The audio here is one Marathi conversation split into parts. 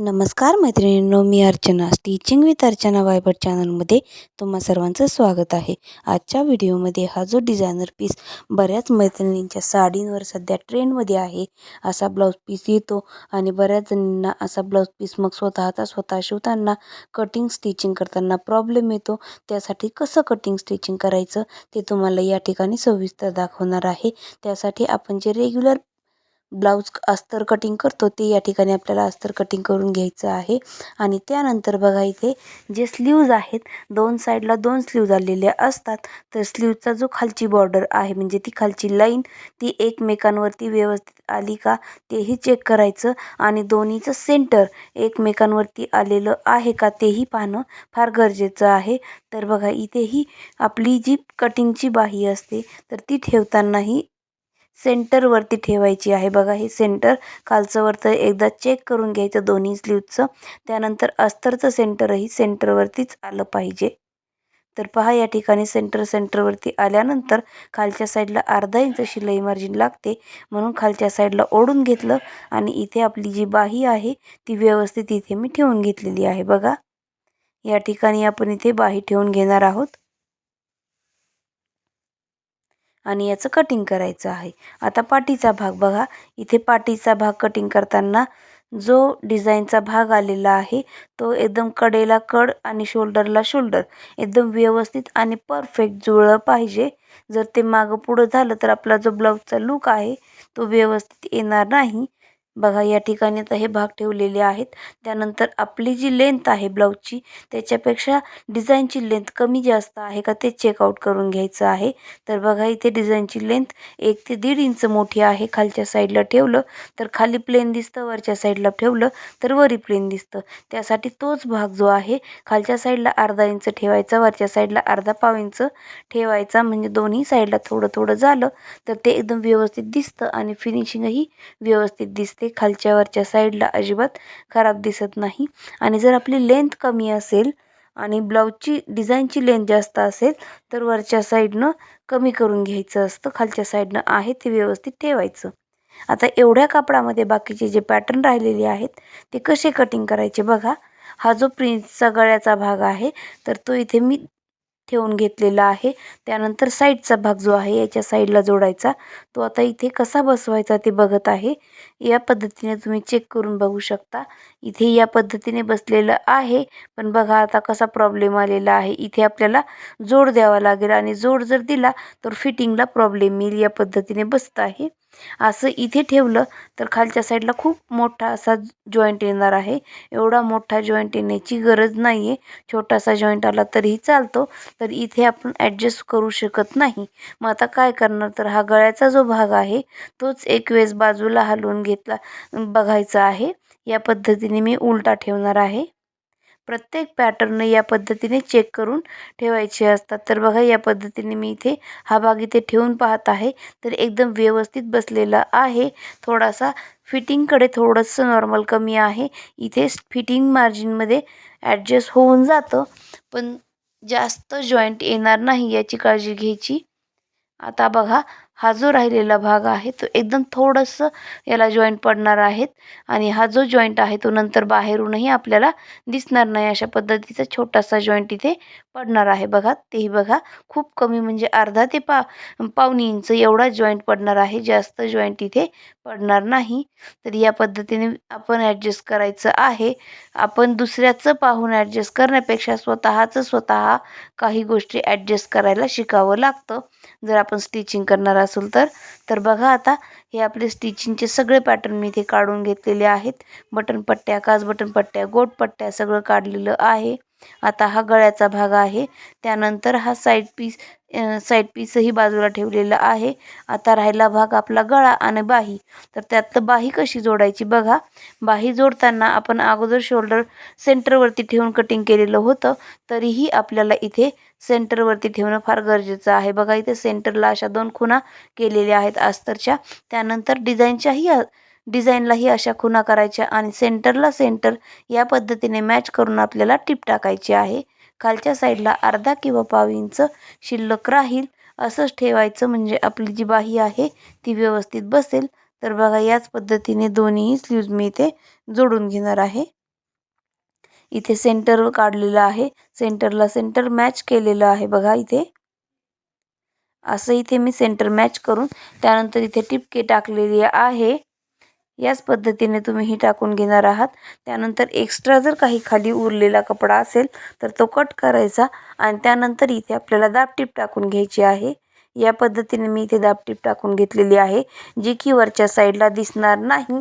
नमस्कार मैत्रिणींनो मी अर्चना. स्टिचिंग विथ अर्चना वायबट चॅनलमध्ये तुम्हा सर्वांचं स्वागत आहे. आजच्या व्हिडिओमध्ये हा जो डिझायनर पीस बऱ्याच मैत्रिणींच्या साडींवर सध्या ट्रेंडमध्ये आहे असा ब्लाऊज पीस येतो आणि बऱ्याच जणींना असा ब्लाऊज पीस मग स्वतःचा स्वतः शिवताना कटिंग स्टिचिंग करताना प्रॉब्लेम येतो. त्यासाठी कसं कटिंग स्टिचिंग करायचं ते तुम्हाला या ठिकाणी सविस्तर दाखवणार आहे. त्यासाठी आपण जे रेग्युलर ब्लाऊज अस्तर कटिंग करतो ते या ठिकाणी आपल्याला अस्तर कटिंग करून घ्यायचं आहे. आणि त्यानंतर बघा इथे जे स्लीव्ज आहेत दोन साईडला दोन स्लीव्ज आलेले असतात. तर स्लीवचा जो खालची बॉर्डर आहे म्हणजे ती खालची लाईन ती एकमेकांवरती व्यवस्थित आली का तेही चेक करायचं. आणि दोन्हीचं सेंटर एकमेकांवरती आलेलं आहे का तेही पाहणं फार गरजेचं आहे. तर बघा इथेही आपली जी कटिंगची बाही असते तर ती ठेवतानाही सेंटरवरती ठेवायची आहे. बघा हे सेंटर खालचं वरतं एकदा चेक करून घ्यायचं दोन्ही स्लीवचं त्यानंतर अस्तरचं सेंटरही सेंटरवरतीच आलं पाहिजे. तर पहा या ठिकाणी सेंटर सेंटरवरती आल्यानंतर खालच्या साईडला अर्धा इंच शिलाई मार्जिन लागते. म्हणून खालच्या साईडला ओढून घेतलं आणि इथे आपली जी बाही आहे ती व्यवस्थित इथे मी ठेवून घेतलेली आहे. बघा या ठिकाणी आपण इथे बाही ठेवून घेणार आहोत. आणि याचं कटिंग करायचं आहे. आता पाठीचा भाग बघा. इथे पाठीचा भाग कटिंग करताना जो डिझाईनचा भाग आलेला आहे तो एकदम कडेला कड आणि शोल्डरला शोल्डर एकदम व्यवस्थित आणि परफेक्ट जुळलं पाहिजे. जर ते मागं पुढं झालं तर आपला जो ब्लाऊजचा लूक आहे तो व्यवस्थित येणार नाही. बघा या ठिकाणी आता हे भाग ठेवलेले आहेत. त्यानंतर आपली जी लेंथ आहे ब्लाऊजची त्याच्यापेक्षा डिझाईनची लेंथ कमी जास्त आहे का ते चेकआउट करून घ्यायचं आहे. तर बघा इथे डिझाईनची लेंथ एक ते दीड इंच मोठी आहे. खालच्या साईडला ठेवलं तर खाली प्लेन दिसतं वरच्या साईडला ठेवलं तर वरी प्लेन दिसतं. त्यासाठी तोच भाग जो आहे खालच्या साईडला अर्धा इंच ठेवायचा वरच्या साईडला अर्धा पाव इंच ठेवायचा. म्हणजे दोन्ही साईडला थोडं थोडं झालं तर ते एकदम व्यवस्थित दिसतं आणि फिनिशिंगही व्यवस्थित दिसतं. खालच्या वरच्या साईडला अजिबात खराब दिसत नाही. आणि जर आपली लेंथ कमी असेल आणि ब्लाऊजची डिझाईनची लेंथ जास्त असेल तर वरच्या साईडनं कमी करून घ्यायचं असतं. खालच्या साईडनं आहे ते व्यवस्थित ठेवायचं. आता एवढ्या कापडामध्ये बाकीचे जे पॅटर्न राहिलेले आहेत ते कसे कटिंग करायचे बघा. हा जो प्रिन्सचा गळ्याचा भाग आहे तर तो इथे मी ठेवून घेतलेला आहे. त्यानंतर साईडचा भाग जो आहे याच्या साईडला जोडायचा. तो आता इथे कसा बसवायचा ते बघत आहे. या पद्धतीने तुम्ही चेक करून बघू शकता. इथे या पद्धतीने बसलेलं आहे. पण बघा आता कसा प्रॉब्लेम आलेला आहे. इथे आपल्याला जोड द्यावा लागेल आणि जोड जर दिला तर फिटिंगला प्रॉब्लेम येईल या पद्धतीने बसत आहे. असं इथे ठेवलं तर खालच्या साईडला खूप मोठा असा जॉईंट येणार आहे. एवढा मोठा जॉईंट येण्याची गरज नाही आहे छोटासा जॉईंट आला तरीही चालतो. तर इथे आपण ॲडजस्ट करू शकत नाही. मग आता काय करणार? तर हा गळ्याचा जो भाग आहे तोच एक वेळेस बाजूला हलवून घेतला बघायचा आहे. या पद्धतीने मी उलटा ठेवणार आहे. प्रत्येक पॅटर्न या पद्धतीने चेक करून ठेवायचे असतात. तर बघा या पद्धतीने मी इथे हा भाग इथे ठेवून पाहत आहे. तर एकदम व्यवस्थित बसलेला आहे. थोडासा फिटिंगकडे थोडंसं नॉर्मल कमी आहे. इथे फिटिंग मार्जिनमध्ये ॲडजस्ट होऊन जातं. पण जास्त जॉईंट येणार नाही याची काळजी घ्यायची. आता बघा हा जो राहिलेला भाग आहे तो एकदम थोडंसं याला जॉईंट पडणार आहेत आणि हा जो जॉईंट आहे तो नंतर बाहेरूनही आपल्याला दिसणार नाही. अशा पद्धतीचा छोटासा जॉईंट इथे पडणार आहे बघा. तेही बघा. खूप कमी म्हणजे अर्धा ते पा पावणे इंच एवढा जॉईंट पडणार आहे. जास्त जॉईंट इथे पडणार नाही. तर या पद्धतीने आपण ॲडजस्ट करायचं आहे. आपण दुसऱ्याचं पाहून ॲडजस्ट करण्यापेक्षा स्वतःचं स्वतः काही गोष्टी ॲडजस्ट करायला शिकावं लागतं. जर आपण स्टिचिंग करणार असेल तर तर बघा आता हे आपले स्टिचिंगचे सगळे पॅटर्न मी इथे काढून घेतलेले आहेत. बटन पट्ट्या काच बटन पट्ट्या गोट पट्ट्या सगळं काढलेलं आहे. आता हा गळ्याचा भाग आहे. त्यानंतर हा साईड पीस साईड पीसही बाजूला ठेवलेला आहे. आता राहिला भाग आपला गळा आणि बाही. तर त्यात बाही कशी जोडायची बघा. बाही जोडताना आपण अगोदर शोल्डर सेंटरवरती ठेवून कटिंग केलेलं होतं. तरीही आपल्याला इथे सेंटरवरती ठेवणं फार गरजेचं आहे. बघा इथे सेंटरला अशा दोन खुणा केलेल्या आहेत अस्तरच्या त्यानंतर डिझाईनच्याही डिझाईनलाही अशा खुणा करायच्या आणि सेंटरला सेंटर या पद्धतीने मॅच करून आपल्याला टिप टाकायची आहे. खालच्या साईडला अर्धा किंवा पाव इंच शिल्लक राहील. असंच ठेवायचं म्हणजे आपली जी बाही आहे ती व्यवस्थित बसेल. तर बघा याच पद्धतीने दोन्ही स्लीव्ज मी इथे जोडून घेणार आहे. इथे सेंटर काढलेलं आहे. सेंटरला सेंटर मॅच केलेलं आहे बघा इथे. असं इथे मी सेंटर मॅच करून त्यानंतर इथे टिपके टाकलेली आहे. याच पद्धतीने तुम्ही ही टाकून घेणार आहात. त्यानंतर एक्स्ट्रा जर काही खाली उरलेला कपडा असेल तर तो कट करायचा आणि त्यानंतर इथे आपल्याला दाबटीप टाकून घ्यायची आहे. या पद्धतीने मी इथे दाबटीप टाकून घेतलेली आहे जी की वरच्या साईडला दिसणार नाही.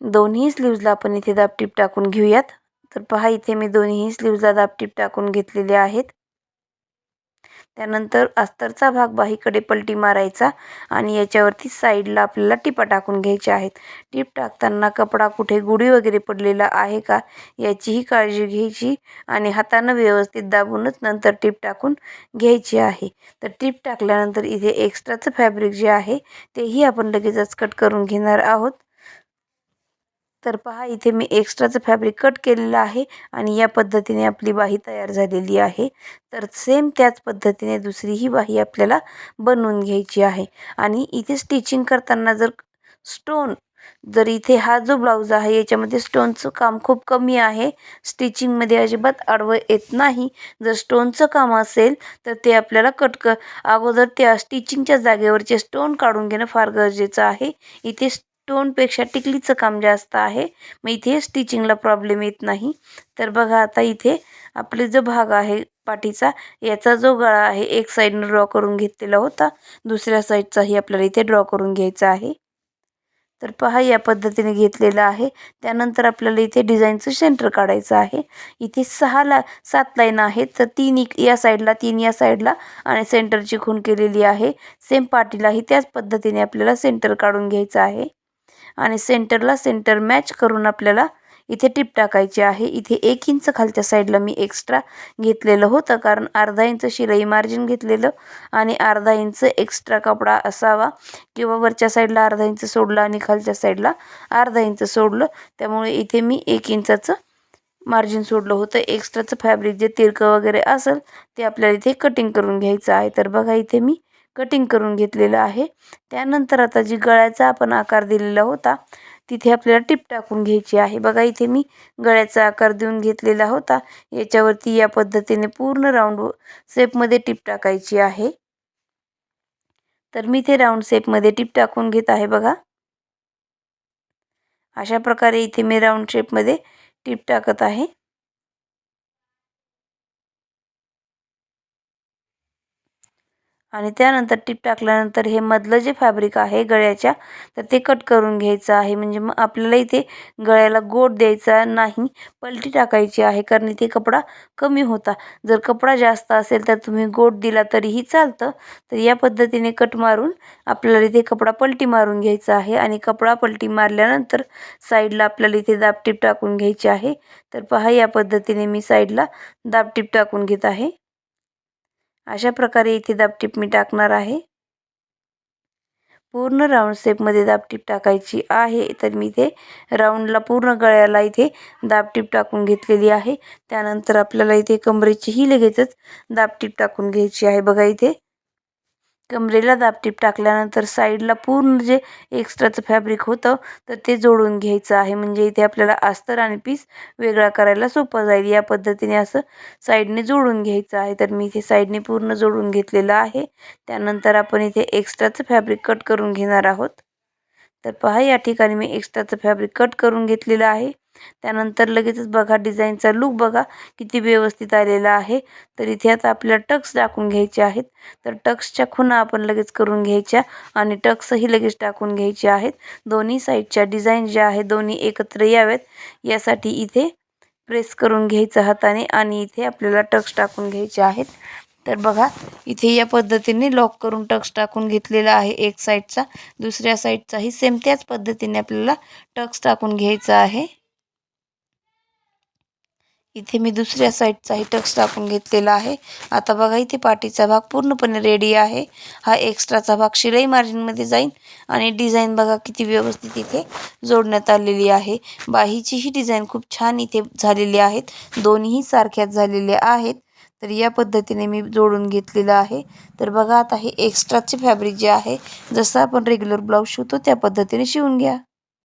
दोन्ही स्लीव्जला आपण इथे दाबटीप टाकून घेऊयात. तर पहा इथे मी दोन्ही स्लीव्जला दाबटीप टाकून घेतलेले आहेत. त्यानंतर अस्तरचा भाग बाहीकडे पलटी मारायचा आणि याच्यावरती साईडला आपल्याला टिपा टाकून घ्यायच्या आहेत. टीप टाकताना कपडा कुठे गुढी वगैरे पडलेला आहे का याचीही काळजी घ्यायची आणि हातानं व्यवस्थित दाबूनच नंतर टीप टाकून घ्यायची आहे. तर टीप टाकल्यानंतर इथे एक्स्ट्राचं फॅब्रिक जे आहे तेही आपण लगेचच कट करून घेणार आहोत. तर पहा इथे मी एक्स्ट्राचं फॅब्रिक कट केलेलं आहे आणि या पद्धतीने आपली बाही तयार झालेली आहे. तर सेम त्याच पद्धतीने दुसरी ही बाही आपल्याला बनवून घ्यायची आहे. आणि इथे स्टिचिंग करताना जर स्टोन जर इथे हा जो ब्लाऊज आहे याच्यामध्ये स्टोनचं काम खूप कमी आहे. स्टिचिंगमध्ये अजिबात आडवं येत नाही. जर स्टोनचं काम असेल तर ते आपल्याला कट क अगोदर त्या स्टिचिंगच्या जागेवरचे स्टोन काढून घेणं फार गरजेचं आहे. इथे टोनपेक्षा टिकलीचं काम जास्त आहे. मग इथे स्टिचिंगला प्रॉब्लेम येत नाही. तर बघा आता इथे आपले जो भाग आहे पाठीचा याचा जो गळा आहे एक साईडनं ड्रॉ करून घेतलेला होता. दुसऱ्या साईडचाही आपल्याला इथे ड्रॉ करून घ्यायचा आहे. तर पहा या पद्धतीने घेतलेला आहे. त्यानंतर आपल्याला इथे डिझाईनचं सेंटर काढायचं आहे. इथे सहा ला सात लाईन आहेत. तर तीन या साईडला तीन या साईडला आणि सेंटरची खून केलेली आहे. सेम पाठीलाही त्याच पद्धतीने आपल्याला सेंटर काढून घ्यायचं आहे. आणि सेंटरला सेंटर मॅच करून आपल्याला इथे टिप टाकायची आहे. इथे एक इंच खालच्या साईडला मी एक्स्ट्रा घेतलेलं होतं कारण अर्धा इंच शिलाई मार्जिन घेतलेलं आणि अर्धा इंच एक्स्ट्रा कपडा असावा. किंवा वरच्या साईडला अर्धा इंच सोडलं आणि खालच्या साईडला अर्धा इंच सोडलं. त्यामुळे इथे मी एक इंचाचं मार्जिन सोडलं होतं. एक्स्ट्राचं फॅब्रिक जे तिरकं वगैरे असेल ते आपल्याला इथे कटिंग करून घ्यायचं आहे. तर बघा इथे मी कटिंग करून घेतलेलं आहे. त्यानंतर आता जी गळ्याचा आपण आकार दिलेला होता तिथे आपल्याला टिप टाकून घ्यायची आहे. बघा इथे मी गळ्याचा आकार देऊन घेतलेला होता. याच्यावरती या पद्धतीने पूर्ण राऊंड शेपमध्ये टिप टाकायची आहे. तर मी ते राऊंड शेपमध्ये टिप टाकून घेत आहे बघा. अशा प्रकारे इथे मी राऊंड शेपमध्ये टिप टाकत आहे. आणि त्यानंतर टीप टाकल्यानंतर हे मधलं जे फॅब्रिक आहे गळ्याच्या तर ते कट करून घ्यायचं आहे. म्हणजे मग आपल्याला इथे गळ्याला गोट द्यायचा नाही पलटी टाकायची आहे कारण इथे कपडा कमी होता. जर कपडा जास्त असेल तर तुम्ही गोट दिला तरीही चालतं. तर या पद्धतीने कट मारून आपल्याला इथे कपडा पलटी मारून घ्यायचा आहे. आणि कपडा पलटी मारल्यानंतर साईडला आपल्याला इथे दाबटीप टाकून घ्यायची आहे. तर पहा या पद्धतीने मी साईडला दाबटीप टाकून घेत आहे. अशा प्रकारे इथे दाबटीप मी टाकणार आहे. पूर्ण राऊंड शेपमध्ये दाबटीप टाकायची आहे. तर मी इथे राऊंडला पूर्ण गळ्याला इथे दाबटीप टाकून घेतलेली आहे. त्यानंतर आपल्याला इथे कमरेचीही लगेचच दाबटीप टाकून घ्यायची आहे. बघा इथे कमरेला दाबटीप टाकल्यानंतर साईडला पूर्ण जे एक्स्ट्राचं फॅब्रिक होतं तर ते जोडून घ्यायचं आहे. म्हणजे इथे आपल्याला अस्तर आणि पीस वेगळा करायला सोपं जाईल. या पद्धतीने असं साईडने जोडून घ्यायचं आहे. तर मी इथे साईडने पूर्ण जोडून घेतलेलं आहे. त्यानंतर आपण इथे एक्स्ट्राचं फॅब्रिक कट करून घेणार आहोत. तर पहा या ठिकाणी मी एक्स्ट्राचं फॅब्रिक कट करून घेतलेलं आहे. त्यानंतर लगेचच बघा डिझाईनचा लूक बघा किती व्यवस्थित आलेला आहे. तर इथे आता आपल्याला टक्स टाकून घ्यायचे आहेत. तर टक्सच्या खुणा आपण लगेच करून घ्यायच्या आणि टक्सही लगेच टाकून घ्यायचे आहेत. दोन्ही साईडच्या डिझाईन ज्या आहेत दोन्ही एकत्र याव्यात. यासाठी इथे प्रेस करून घ्यायचं हाताने आणि इथे आपल्याला टक्स टाकून घ्यायचे आहेत. तर बघा इथे या पद्धतीने लॉक करून टक्स टाकून घेतलेला आहे एक साईडचा दुसऱ्या साईडचाही सेम त्याच पद्धतीने आपल्याला टक्स टाकून घ्यायचा आहे. इथे मी दुसऱ्या साईडचाही टक्स टाकून घेतलेला आहे. आता बघा इथे पाठीचा भाग पूर्णपणे रेडी आहे. हा एक्स्ट्राचा भाग शिलाई मार्जिनमध्ये जाईल आणि डिझाईन बघा किती व्यवस्थित इथे जोडण्यात आलेली आहे. बाहीचीही डिझाईन खूप छान इथे झालेली आहेत. दोन्हीही सारख्याच झालेल्या आहेत. तर या पद्धतीने मी जोडून घेतलेलं आहे. तर बघा आता हे एक्स्ट्राचे फॅब्रिक जे आहे जसं आपण रेग्युलर ब्लाऊज शिवतो त्या पद्धतीने शिवून घ्या.